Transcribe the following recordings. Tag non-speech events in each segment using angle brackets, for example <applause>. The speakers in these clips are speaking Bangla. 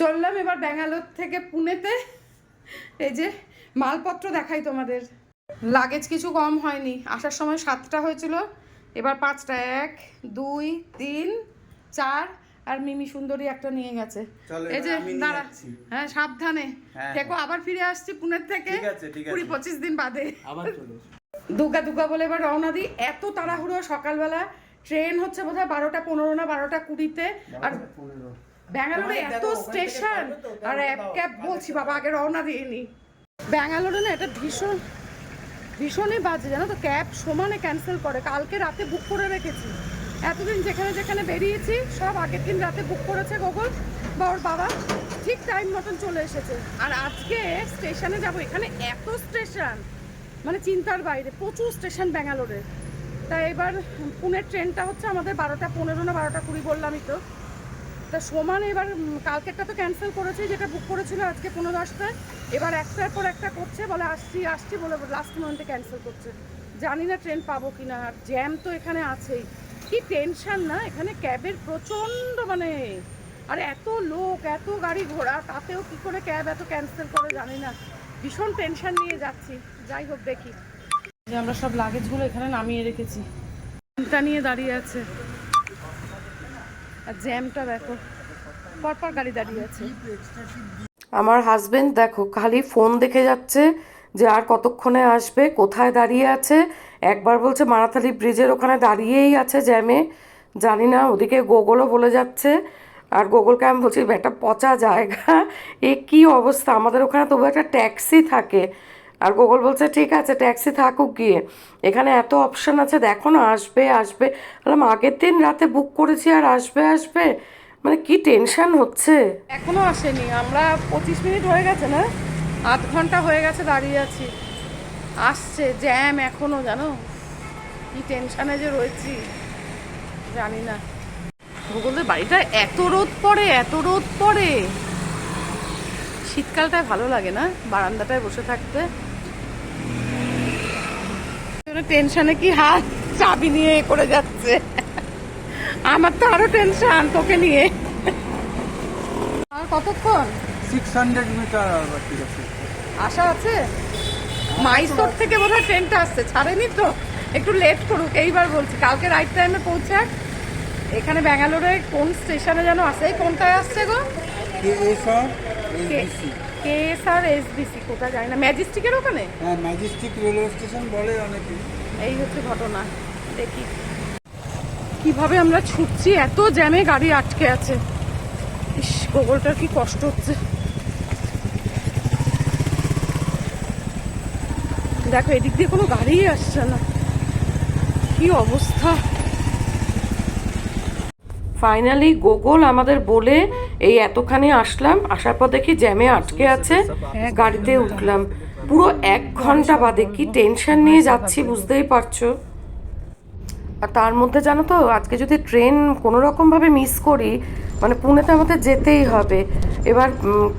চললাম এবার ব্যাঙ্গালোর থেকে পুনেতে। এই যে মালপত্র দেখাই তোমাদের। লাগেজ কিছু কম হয়নি। আসার সময় সাতটা হয়েছিল। এবার পাঁচটা। এক দুই তিন চার আর মিমি সুন্দরী একটা নিয়ে গেছে। এই যে দাঁড়া। হ্যাঁ সাবধানে। হ্যাঁ, দেখো আবার ফিরে আসছি পুনের থেকে। কুড়ি পঁচিশ দিন বাদে। আবার চলে দুর্গা দুর্গা বলে এবার রওনা দিই। এত তাড়াহুড়ো সকালবেলা। ট্রেন হচ্ছে বোধহয় বারোটা পনেরো না বারোটা কুড়িতে। আর ব্যাঙ্গালোরে এত স্টেশন। আর এক ক্যাব বলছি বাবা আগে রওনা দিইনি ব্যাঙ্গালোরে না এটা ভীষণ ভীষণই বাজে জানো তো? ক্যাব সমানে ক্যান্সেল করে। কালকে রাতে বুক করে রেখেছি। এতদিন যেখানে যেখানে বেরিয়েছি সব আগের দিন রাতে বুক করেছে গোগল বা ওর বাবা। ঠিক টাইম মতন চলে এসেছে। আর আজকে স্টেশনে যাব। এখানে এত স্টেশন মানে চিন্তার বাইরে প্রচুর স্টেশন ব্যাঙ্গালোরে। তা এবার পুনের ট্রেনটা হচ্ছে আমাদের বারোটা পনেরো না বারোটা কুড়ি বললামই তো। তা সমান, এবার কালকেরটা তো ক্যান্সেল করেছে, যেটা বুক করেছিল আজকে পনেরো দশটায়। এবার একটার পর একটা করছে, বলে আসছি আসছি বলে লাস্ট মোমেন্টে ক্যান্সেল করছে। জানি না ট্রেন পাবো কি না আর জ্যাম তো এখানে আছেই। কি টেনশন না, এখানে ক্যাবের প্রচণ্ড মানে আর এত লোক, এত গাড়ি ঘোড়া, তাতেও কি করে ক্যাব এত ক্যান্সেল করে জানি না। ভীষণ টেনশন নিয়ে যাচ্ছি, যাই হোক দেখি। যে আমরা সব লাগেজগুলো এখানে নামিয়ে রেখেছি। চিন্তা নিয়ে দাঁড়িয়ে আছে। আর জ্যামটা দেখো। পরপর গাড়ি দাঁড়িয়ে আছে। আমার হাজবেন্ড দেখো, খালি ফোন দেখে যাচ্ছে যে আর কতক্ষণে আসবে, কোথায় দাঁড়িয়ে আছে। একবার বলছে মারাথালি ব্রিজের ওখানে দাঁড়িয়েই আছে জ্যামে। জানি না, ওদিকে গোগলও বলে যাচ্ছে। আর গোগলকে আমি বলছি একটা পচা জায়গা। এ কি অবস্থা? আমাদের ওখানে তবু একটা ট্যাক্সি থাকে। আর গুগল বলছে, ঠিক আছে, ট্যাক্সি থাকুক গিয়ে। এখানে এত অপশান আছে, দেখো না, আসবে আসবে। বললাম, আগের দিন রাতে বুক করেছি আর আসবে আসবে। মানে কি টেনশন হচ্ছে? এখনও আসেনি, আমরা পঁচিশ মিনিট হয়ে গেছে না? আধ ঘণ্টা হয়ে গেছে দাঁড়িয়ে আছি। আসছে জ্যাম এখনও, জানো? কি টেনশনে যে রয়েছি, জানি না। ভূগোলের বাড়িটা এত রোদ পড়ে, এত রোদ পড়ে। শীতকালটায় ভালো লাগে না, বারান্দাটায় বসে থাকতে? টেনশনে কি হাত চাবি নিয়ে এ করে যাচ্ছে? আমার তো আরও টেনশন তোকে নিয়ে। আর কতক্ষণ? 600 মিটার আর বাকি আছে। আশা আছে? মাইসোর থেকে বোধহয় ট্রেনটা আসছে। ছাড়েনি তো? একটু লেট করুক এইবার বলছি। কালকে রাইট টাইমে পৌঁছাক। এখানে ব্যাঙ্গালোরে কোন স্টেশনে যেন আসে কোনটায় আসছে গো? KSR SBC K S R S BC কোথায় যায় না? ম্যাজেস্টিকের ওখানে? হ্যাঁ ম্যাজেস্টিক রেলওয়ে স্টেশন বলে অনেকে এই হচ্ছে ঘটনা দেখি। কীভাবে আমরা ছুটছি? এত জ্যামে গাড়ি আটকে আছে। ইস গোগলটার কি কষ্ট হচ্ছে। দেখো এদিক দিয়ে কোনো গাড়িই আসছে না। কি অবস্থা? ফাইনালি গোগল আমাদের বলে, এই এতখানি আসলাম, আসার পর দেখি জ্যামে আটকে আছে, গাড়িতে উঠলাম। পুরো এক ঘণ্টা বাদে কি টেনশন নিয়ে যাচ্ছি বুঝতেই পারছ? আর তার মধ্যে জানো তো, আজকে যদি ট্রেন কোনো রকমভাবে মিস করি মানে পুনেতে আমাদের যেতেই হবে। এবার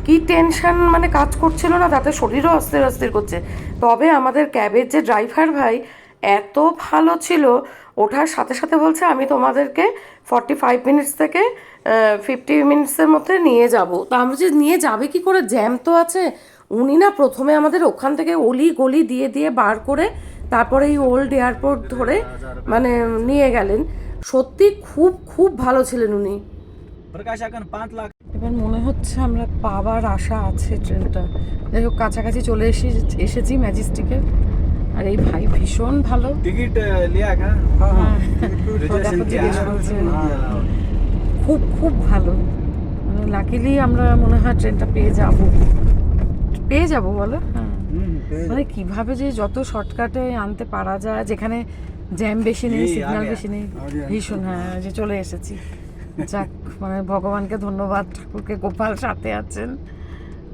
কি টেনশন মানে কাজ করছিল না, তাতে শরীরও অস্থির অস্থির করছে। তবে আমাদের ক্যাবের যে ড্রাইভার ভাই, এত ভালো ছিল, ওঠার সাথে সাথে বলছে, আমি তোমাদেরকে ফর্টি ফাইভ মিনিটস থেকে ফিফটি মিনিটসের মধ্যে নিয়ে যাব। তা আমরা যে নিয়ে যাবে কি করে? জ্যাম তো আছে। উনি না প্রথমে আমাদের ওখান থেকে অলি গলি দিয়ে দিয়ে বার করে তারপরে এই ওল্ড এয়ারপোর্ট ধরে মানে নিয়ে গেলেন। সত্যি খুব খুব ভালো ছিলেন উনি। প্রকাশ এখন 5 লাখ এবার মনে হচ্ছে আমরা পাবার আশা আছে ট্রেনটা। যাই হোক কাছাকাছি চলে এসে এসেছি ম্যাজিস্টিকের। আরে ভাই ভীষণ ভালো। টিকিট হ্যাঁ। খুব খুব ভালো। মানে লাকিলি আমরা মনে হয় ট্রেনটা পেয়ে যাব। পেয়ে যাব বলো? হ্যাঁ। মানে কীভাবে যে যত শর্টকাটে আনতে পারা যায় যেখানে জ্যাম বেশি নেই সিগন্যাল বেশি নেই ভীষণ হ্যাঁ যে চলে এসেছি। যাক মানে ভগবানকে ধন্যবাদ ঠাকুরকে গোপাল সাথে আছেন।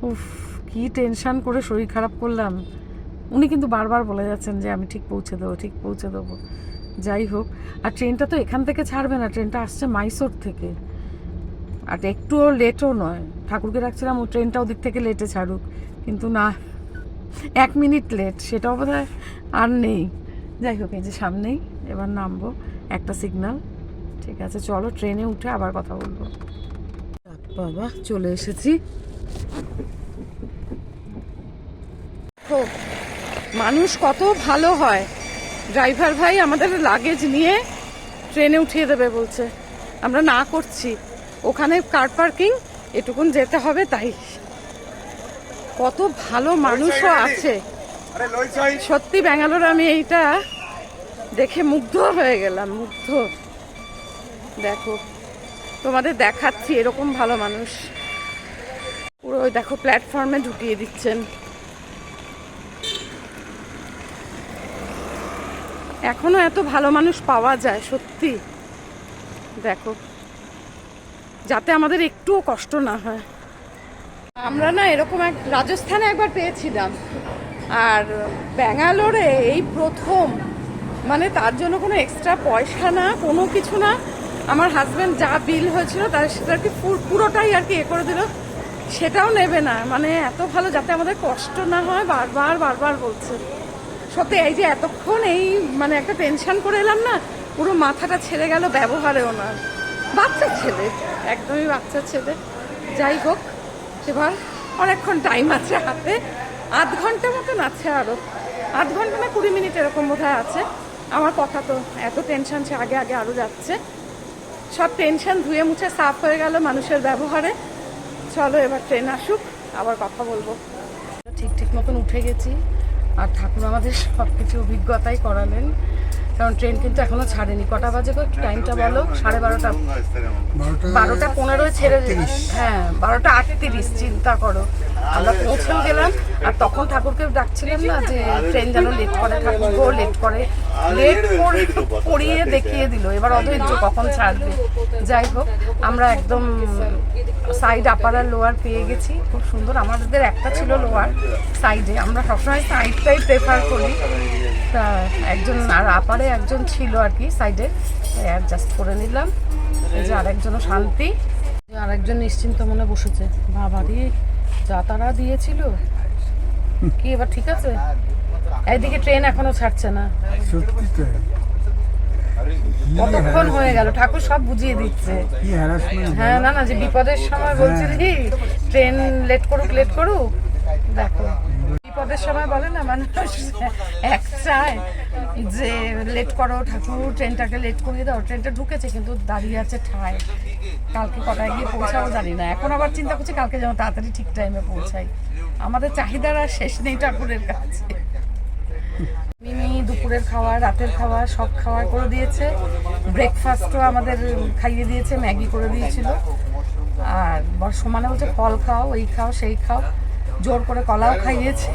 উফ কি টেনশন করে শরীর খারাপ করলাম। উনি কিন্তু বারবার বলে যাচ্ছেন যে আমি ঠিক পৌঁছে দেবো, ঠিক পৌঁছে দেবো। যাই হোক, আর ট্রেনটা তো এখান থেকে ছাড়বে না, ট্রেনটা আসছে মাইসোর থেকে। আর একটুও লেটও নয়। ঠাকুরকে রাখছিলাম ও ট্রেনটা ওদিক থেকে লেটে ছাড়ুক। কিন্তু না, এক মিনিট লেট সেটাও বোধ আর নেই। যাই হোক, এই যে সামনেই এবার নামবো, একটা সিগন্যাল ঠিক আছে, চলো ট্রেনে উঠে আবার কথা বলব। বাবা, চলে এসেছি। তো মানুষ কত ভালো হয়। ড্রাইভার ভাই আমাদের লাগেজ নিয়ে ট্রেনে উঠিয়ে দেবে বলছে। আমরা না করছি। ওখানে কার পার্কিং? এটুকুন যেতে হবে তাই। কত ভালো মানুষও আছে। সত্যি ব্যাঙ্গালোর আমি এইটা দেখে মুগ্ধ হয়ে গেলাম মুগ্ধ। দেখো তোমাদের দেখাচ্ছি এরকম ভালো মানুষ। পুরো দেখো প্ল্যাটফর্মে ঢুকিয়ে দিচ্ছেন। এখনও এত ভালো মানুষ পাওয়া যায়, সত্যি। দেখো, যাতে আমাদের একটুও কষ্ট না হয়। আমরা না এরকম এক রাজস্থানে একবার পেয়েছিলাম। আর ব্যাঙ্গালোরে এই প্রথম মানে তার জন্য কোনো এক্সট্রা পয়সা না, কোনো কিছু না, আমার হাজব্যান্ড যা বিল হয়েছিল তার সেটা আর কি পুর- পুরোটাই আর কি এ করে দিল। সেটাও নেবে না। মানে এত ভালো যাতে আমাদের কষ্ট না হয়, বারবার বারবার বলছে। সত্যি, এই যে এতক্ষণ এই মানে একটা টেনশন করে এলাম না, পুরো মাথাটা ছেড়ে গেল ব্যবহারে ওনার বাচ্চার ছেলে, একদমই বাচ্চার ছেলে। যাই হোক, এবার অনেকক্ষণ টাইম আছে হাতে। আধ ঘণ্টা মতন আছে আরও আধ ঘণ্টা না কুড়ি মিনিট এরকম বোধহয় আছে। আমার কথা তো এত টেনশন সে আগে আগে আরও যাচ্ছে। সব টেনশন ধুয়ে মুছে সাফ হয়ে গেল মানুষের ব্যবহারে। চলো এবার ট্রেন আসুক, আবার কথা বলব। ঠিক ঠিক মতন উঠে গেছি। আর ঠাকুর আমাদের সব কিছু অভিজ্ঞতাই করালেন। কারণ ট্রেন কিন্তু এখনও ছাড়েনি। কটা বাজে গো? টাইমটা বলো। সাড়ে বারোটা। বারোটা পনেরোয় ছেড়ে হ্যাঁ বারোটা আটত্রিশ চিন্তা করো। আমরা পৌঁছেও গেলাম আর তখন ঠাকুরকে ডাকছিলাম না যে ট্রেন যেন লেট করে ঠাকুরকেও লেট করে। লেট করিয়ে দেখিয়ে দিল। এবার অধৈর্য কখন ছাড়বে? যাই হোক, আমরা একদম সাইড আপার আর লোয়ার পেয়ে গেছি। খুব সুন্দর। আমাদের একটা ছিল লোয়ার সাইডে আমরা সবসময় সাইডটাই প্রেফার করি। তা একজন আর আপারে একজন ছিল আর কি সাইডে অ্যাডজাস্ট করে নিলাম। যে আরেকজনও শান্তি। আরেকজন নিশ্চিন্ত মনে বসেছে। বাবারি যা তারা দিয়েছিল। কি এবার ঠিক আছে? এইদিকে ট্রেন এখনও ছাড়ছে না। সত্যি কতক্ষণ হয়ে গেল? ঠাকুর সব বুঝিয়ে দিচ্ছে। হ্যাঁ না না যে বিপদের সময় বলছিলি কি ট্রেন লেট করুক লেট করুক দেখো। বিপদের সময় বলে না মানুষ এক চায় যে লেট করো ঠাকুর ট্রেনটাকে লেট করিয়ে দাও ট্রেনটা ঢুকেছে কিন্তু দাঁড়িয়ে আছে ঠায়। কালকে কটায় গিয়ে পৌঁছাবো জানি না। এখন আবার চিন্তা করছি কালকে যেন তাড়াতাড়ি ঠিক টাইমে পৌঁছাই। আমাদের চাহিদার আর শেষ নেই ঠাকুরের কাছে। দুপুরের খাওয়া, রাতের খাওয়া, সব খাওয়া করে দিয়েছে। ব্রেকফাস্টও আমাদের খাইয়ে দিয়েছে ম্যাগি করে দিয়েছিল। আর বর সমানে বলছে, ফল খাও, এই খাও, সেই খাও। জোর করে কলাও খাইয়েছে।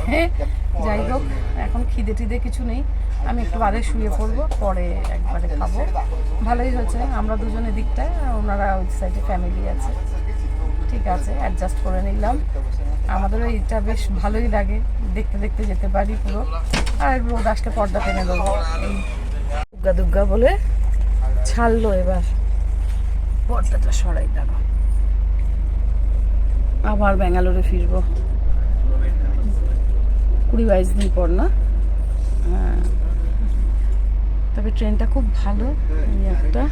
যাই হোক, এখন খিদে টিদে কিছু নেই। আমি একটু বাদে শুয়ে পড়ব, পরে একবারে খাব। ভালোই হয়েছে, আমরা দুজনের দিকটায় ওনারা ওই সাইডে ফ্যামিলি আছে। ঠিক আছে অ্যাডজাস্ট করে নিলাম। আমাদেরও এইটা বেশ ভালোই লাগে দেখতে দেখতে যেতে পারি পুরো। আর রোদ আসলে পর্দা টেনে দেবো এই দুর্গা দুর্গা বলে ছাড়লো এবার। পর্দাটা সরাই দাঁড়ো আবার ব্যাঙ্গালোরে ফিরবো। কুড়ি বাইশ দিন পর না? হ্যাঁ। তবে ট্রেনটা খুব ভালো একটা।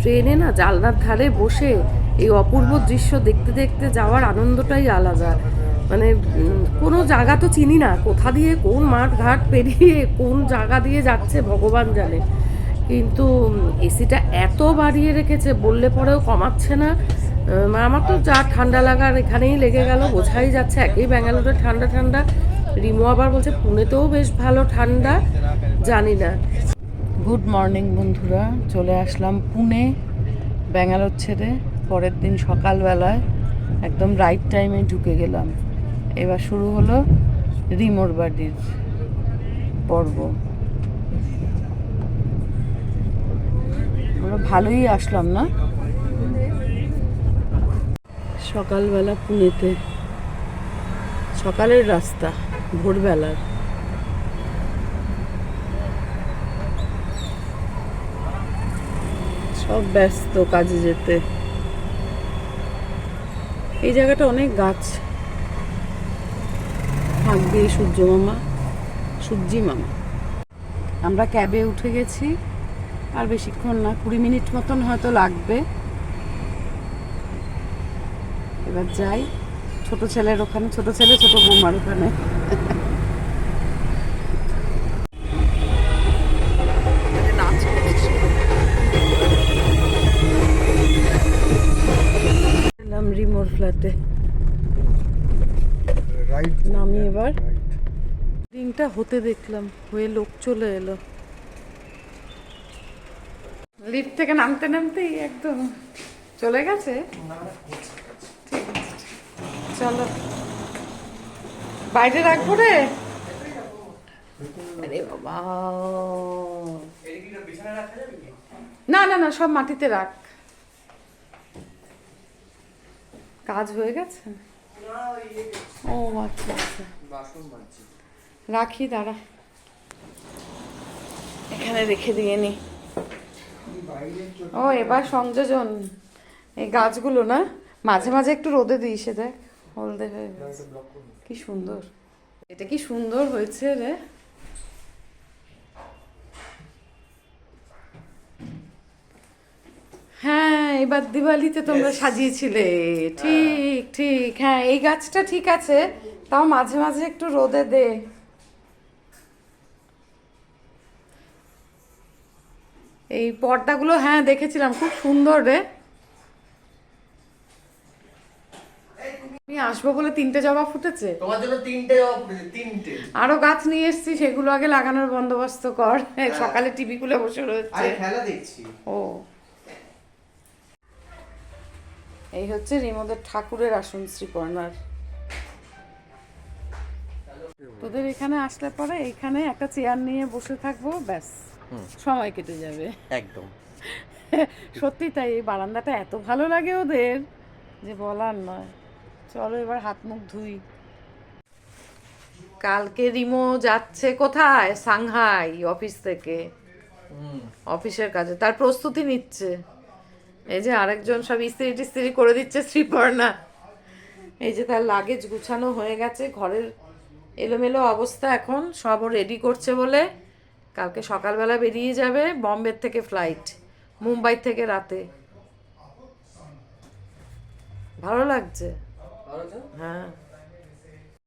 ট্রেনে না জানলার ধারে বসে এই অপূর্ব দৃশ্য দেখতে দেখতে যাওয়ার আনন্দটাই আলাদা। মানে কোনো জায়গা তো চিনি না। কোথা দিয়ে, কোন মাঠ ঘাট পেরিয়ে কোন জায়গা দিয়ে যাচ্ছে ভগবান জানে। কিন্তু এসিটা এত বাড়িয়ে রেখেছে, বললে পরেও কমাচ্ছে না। আমার তো যা ঠান্ডা লাগার এখানেই লেগে গেল, বোঝাই যাচ্ছে একই ব্যাঙ্গালোরে ঠান্ডা ঠান্ডা। রিমো আবার বলছে, পুনেতেও বেশ ভালো ঠান্ডা, জানি না। গুড মর্নিং বন্ধুরা, চলে আসলাম পুনে, ব্যাঙ্গালোর ছেড়ে। পরের দিন সকালবেলায় একদম রাইট টাইমে ঢুকে গেলাম। এবার শুরু হলো রিমোর বাড়ির পর্ব। আমরা ভালোই আসলাম না? সকালবেলা পুনেতে। সকালের রাস্তা, ভোরবেলার। সব ব্যস্ত কাজে যেতে। এই জায়গাটা অনেক গাছ। থাকবে সূর্য মামা, সূর্যি মামা। আমরা ক্যাবে উঠে গেছি, আর বেশিক্ষণ না, কুড়ি মিনিট মতন হয়তো লাগবে। এবার যাই, ছোট ছেলের ওখানে, ছোট ছেলে, ছোট বৌমার ওখানে। রিমোর ফ্ল্যাটে। নামি এবার। রিংটা হতে দেখলাম হয়ে লোক চলে এলো। লিফট থেকে নামতে নামতেই একদম চলে গেছে? ঠিক আছে। চলো। বাইরে রাখব রে? আরে বাবা। না না না সব মাটিতে রাখ। কাজ হয়ে গেছে? ও আচ্ছা আচ্ছা। রাখি দাঁড়া। এখানে রেখে দিয়ে নি। ও এবার সংযোজন। এই গাছগুলো না মাঝে মাঝে একটু রোদে দিই দেখ হলদে হয়ে কি সুন্দর। এটা কি সুন্দর হয়েছে রে। হ্যাঁ এবার দিওয়ালিতে তোমরা সাজিয়েছিলে। ঠিক ঠিক। হ্যাঁ এই গাছটা ঠিক আছে তাও মাঝে মাঝে একটু রোদে দে। এই পর্দাগুলো হ্যাঁ দেখেছিলাম খুব সুন্দর রে। আমি আসব বলে তিনটে জবা ফুটেছে? তোমার জন্য তিনটে জবা ফুটেছে তিনটে। আরও গাছ নিয়ে এসেছি সেগুলো আগে লাগানোর বন্দোবস্ত কর। সকালে টিভি খুলে বসে রয়েছে। আরে খেলা দেখছি। ও। এই হচ্ছে রিমোদের ঠাকুরের আসন শ্রীপর্ণার তোদের এখানে আসলে পরে এখানে একটা চেয়ার নিয়ে বসে থাকব ব্যাস। সময় কেটে যাবে। একদম। <laughs> সত্যি তাই এই বারান্দাটা এত ভালো লাগে ওদের যে বলার নয়। চলো এবার হাত মুখ ধুই। কালকে রিমো যাচ্ছে কোথায়? সাংহাই অফিস থেকে। অফিসের কাজে। তার প্রস্তুতি নিচ্ছে। এই যে আরেকজন সব ইস্ত্রি টিস্ত্রি করে দিচ্ছে শ্রীপর্ণা। এই যে তার লাগেজ গুছানো হয়ে গেছে ঘরের এলোমেলো অবস্থা এখন সব রেডি করছে বলে কালকে সকালবেলা বেরিয়ে যাবে বম্বের থেকে ফ্লাইট মুম্বাই থেকে রাতে। ভালো লাগছে? হ্যাঁ।